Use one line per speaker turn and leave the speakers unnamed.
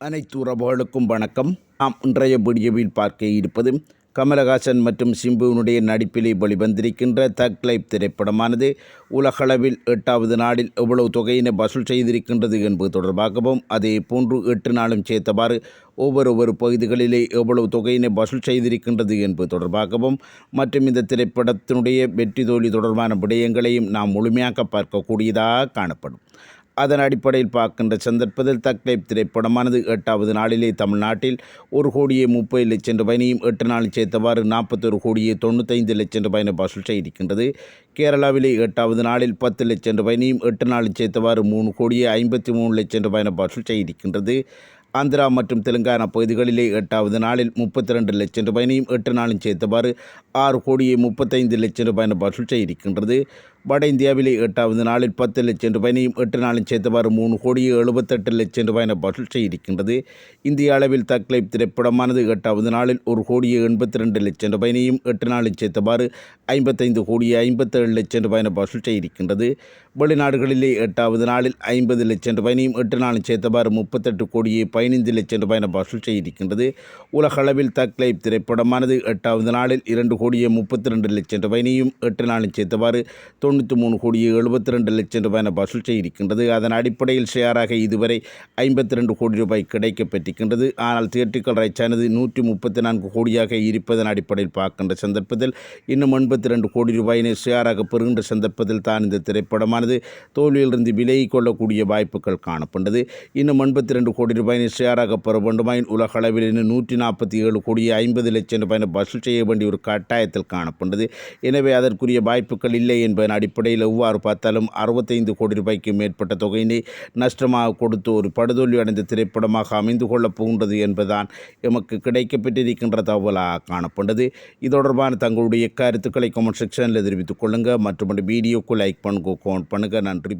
அனைத்து உறவுகளுக்கும் வணக்கம். நாம் இன்றைய வீடியோவில் பார்க்க இருப்பது கமலஹாசன் மற்றும் சிம்புவினுடைய நடிப்பிலே வெளிவந்திருக்கின்ற தக் லைப் திரைப்படமானது. உலகளவில் எட்டாவது நாளில் எவ்வளவு தொகையினை வசூல் செய்திருக்கின்றது என்பது தொடர்பாகவும் அதே போன்று எட்டு நாளும் சேர்த்தவாறு ஒவ்வொரு ஒவ்வொரு பகுதிகளிலே எவ்வளவு தொகையினை வசூல் செய்திருக்கின்றது என்பது தொடர்பாகவும் மற்றும் இந்த திரைப்படத்தினுடைய வெற்றி தோல்வி தொடர்பான விடயங்களையும் நாம் முழுமையாக பார்க்கக்கூடியதாக காணப்படும். அதன் அடிப்படையில் பார்க்கின்ற சந்தர்ப்பத்தில் தக்லைப் திரைப்படமானது எட்டாவது நாளிலே தமிழ்நாட்டில் ஒரு கோடியே முப்பது லட்சம் ரூபாயினையும் எட்டு நாள் சேர்த்தவாறு நாற்பத்தொரு கோடியே தொண்ணூத்தைந்து லட்சம் ரூபாயினை வசூல் செய்திருக்கின்றது. கேரளாவிலே எட்டாவது நாளில் பத்து லட்சம் ரூபாயினையும் எட்டு நாள் சேர்த்தவாறு மூணு கோடியே ஐம்பத்தி மூணு லட்சம் ரூபாயினை வசூல் செய்திருக்கின்றது. ஆந்திரா மற்றும் தெலுங்கானா பகுதிகளிலே எட்டாவது நாளில் முப்பத்தி ரெண்டு லட்சம் ரூபாயினையும் எட்டு நாளும் சேர்த்தவாறு ஆறு கோடியே முப்பத்தைந்து லட்சம் ரூபாயினை வசூல் செய்திருக்கின்றது. வட இந்தியாவிலே எட்டாவது நாளில் பத்து லட்சம் ரூபாயினையும் எட்டு நாளும் சேர்த்தவாறு மூணு கோடியே எழுபத்தெட்டு லட்சம் ரூபாயினை வசூல் செய்திருக்கின்றது. இந்திய அளவில் தக்லைப் திரைப்படமானது எட்டாவது நாளில் ஒரு கோடியே எண்பத்தி ரெண்டு லட்சம் ரூபாயினையும் எட்டு நாளும் சேர்த்தவாறு ஐம்பத்தைந்து கோடியே ஐம்பத்தேழு லட்சம் ரூபாயினை வசூல் செய்திருக்கின்றது. வெளிநாடுகளிலே எட்டாவது நாளில் ஐம்பது லட்சம் ரூபாயினையும் எட்டு நாளும் சேர்த்தவாறு முப்பத்தெட்டு கோடியே பதினைந்து லட்சம் ரூபாயின வசூல் செய்திருக்கின்றது. உலகளவில் தக்லைப் திரைப்படமானது எட்டாவது நாளில் இரண்டு கோடியே முப்பத்தி ரெண்டு லட்சம் ரூபாயினையும் எட்டு நாளும் சேர்த்தவாறு தொண்ணூற்றி மூணு கோடியே எழுபத்தி ரெண்டு லட்சம் ரூபாயின வசூல் செய்திருக்கின்றது. அதன் அடிப்படையில் ஷேராக இதுவரை ஐம்பத்தி ரெண்டு கோடி ரூபாய் கிடைக்கப்பெற்றிருக்கின்றது. ஆனால் தியேட்டிக்கல் ரைட்ஸானது நூற்றி முப்பத்தி நான்கு கோடியாக இருப்பதன் அடிப்படையில் பார்க்கின்ற சந்தர்ப்பத்தில் இன்னும் எண்பத்தி ரெண்டு கோடி ரூபாயினை ஷேராக பெறுகின்ற சந்தர்ப்பத்தில் தான் இந்த திரைப்படமான தோல்வியிலிருந்து விலகிக் கொள்ளக்கூடிய வாய்ப்புகள் காணப்பட்டது. இன்னும் எண்பத்தி ரெண்டு கோடி ரூபாய் ஷேராக பெற வேண்டுமாயின் உலக அளவில் இன்னும் நூற்றி நாற்பத்தி ஏழு கோடியே ஐம்பது லட்சம் ரூபாயினை வசூல் செய்ய வேண்டிய ஒரு கட்டாயத்தில் காணப்பட்டது. எனவே அதற்குரிய வாய்ப்புகள் இல்லை என்பதன் அடிப்படையில் எவ்வாறு பார்த்தாலும் அறுபத்தைந்து கோடி ரூபாய்க்கு மேற்பட்ட தொகையினை நஷ்டமாக கொடுத்து ஒரு படுதோல்வி அடைந்த திரைப்படமாக அமைந்து கொள்ளப் போகின்றது என்பதுதான் எமக்கு கிடைக்கப்பட்டிருக்கின்ற தகவலாக காணப்பட்டது. இது தொடர்பான தங்களுடைய கருத்துக்களை கமெண்ட் செக்ஷனில் தெரிவித்துக் கொள்ளுங்கள் மற்றும் வீடியோக்கு லைக் பண்ணுங்க கமெண்ட் பண்ணுங்கள் நன்றி.